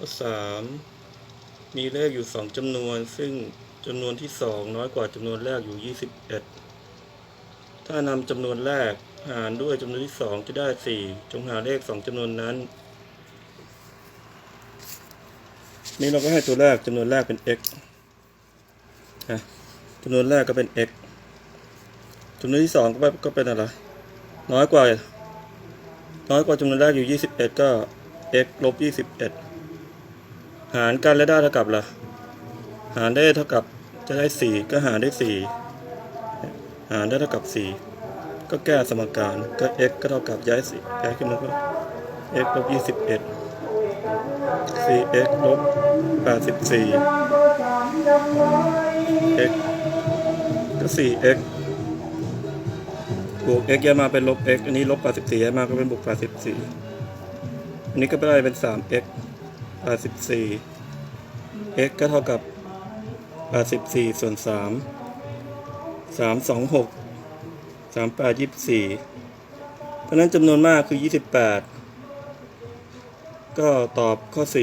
ข้อสามมีเลขอยู่สองจำนวน ซึ่งจำนวนที่สองน้อยกว่าจำนวนแรกอยู่ยี่สิบเอ็ดถ้านำจำนวนแรกหารด้วยจำนวนที่สองจะได้สี่จงหาเลขสองจำนวนนั้น นี่เราก็ให้ตัวแรกจำนวนแรกเป็น x นะจำนวนแรกก็เป็น x จำนวนที่สองก็เป็นก็เป็นอะไร น้อยกว่า น้อยกว่าจำนวนแรกอยู่ 21 ก็ x ลบ21 หารกันและได้เท่ากับละหารได้เท่ากับจะได้4ก็หารได้4หารได้เท่ากับ4ก็แก้สมการก็ x ก็เท่ากับย้าย4ย้ายขึ้นมาก็ x ลบ21 4x ลบ84 x ก็ 4x บวก x ย้ายมาเป็นลบ x อันนี้ลบ84ย้ายมาก็เป็นบวก84อันนี้ก็ได้เป็น 3x 84 x ก็เท่ากับ 84 ส่วน 3 3 2 6 3 8 24 เพราะฉะนั้นจำนวนมากคือ 28 ก็ตอบข้อ 4